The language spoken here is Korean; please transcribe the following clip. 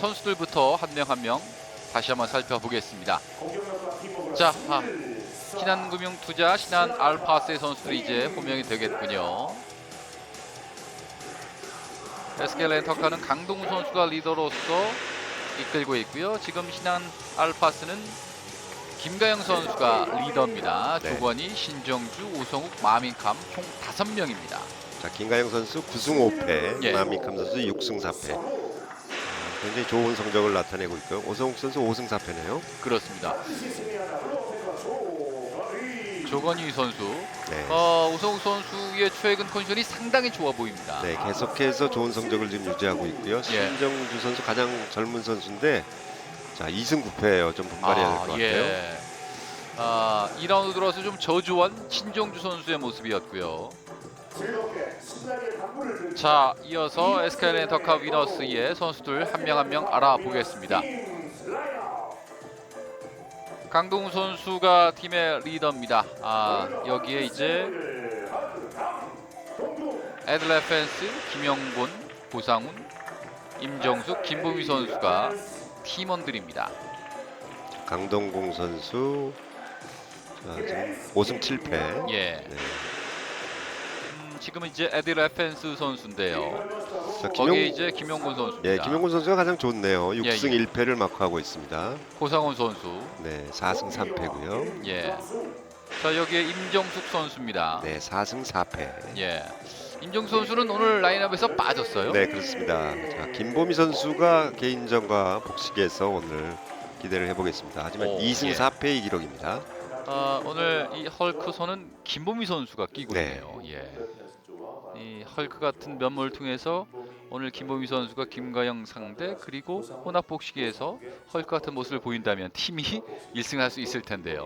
선수들부터 한 명 한 명 다시 한번 살펴보겠습니다. 자, 아, 신한금융투자 신한 알파스의 선수들이 이제 호명이 되겠군요. SK 렌터카는 강동우 선수가 리더로서 이끌고 있고요. 지금 신한 알파스는 김가영 선수가 리더입니다. 네. 조건희, 신정주, 오성욱, 마민캄 총 5명입니다. 자, 김가영 선수 9승 5패, 예. 마미캄 선수 6승 4패. 어, 굉장히 좋은 성적을 나타내고 있고요. 오성욱 선수 5승 4패네요. 그렇습니다. 조건희 선수, 네. 어, 오성욱 선수의 최근 컨디션이 상당히 좋아 보입니다. 네, 계속해서 좋은 성적을 지금 유지하고 있고요. 예. 신정주 선수 가장 젊은 선수인데 자, 2승 9패예요. 좀 분발해야 될것 같아요. 예. 아, 2라운드 들어서 좀 저조한 신정주 선수의 모습이었고요. 자, 이어서 SK 렌터카 위너스의 선수들 한 명 한 명 알아보겠습니다. 강동우 선수가 팀의 리더입니다. 아, 여기에 이제 에들레펜스, 김영곤, 고상훈, 임정숙, 김보미 선수가 팀원들입니다. 강동공 선수 자, 지금 5승 7패. 예. 네. 음, 지금은 이제 에들레펜스 선수인데요. 자, 거기에 김용, 이제 김영곤 선수입니다. 예, 김용곤 선수가 가장 좋네요. 예, 6승 예. 1패를 마크하고 있습니다. 고상훈 선수. 네, 4승 3패고요. 예. 자 여기에 임정숙 선수입니다. 네, 4승 4패. 예. 임정숙 선수는 오늘 라인업에서 빠졌어요. 네, 그렇습니다. 자, 김보미 선수가 개인전과 복식에서 오늘 기대를 해보겠습니다. 하지만 오, 2승 예. 4패의 기록입니다. 아, 오늘 이 헐크 선은 김보미 선수가 끼고 네. 있네요. 예. 이 헐크 같은 면모를 통해서 오늘 김보미 선수가 김가영 상대 그리고 혼합 복식에서 헐크 같은 모습을 보인다면 팀이 1승할 수 있을 텐데요.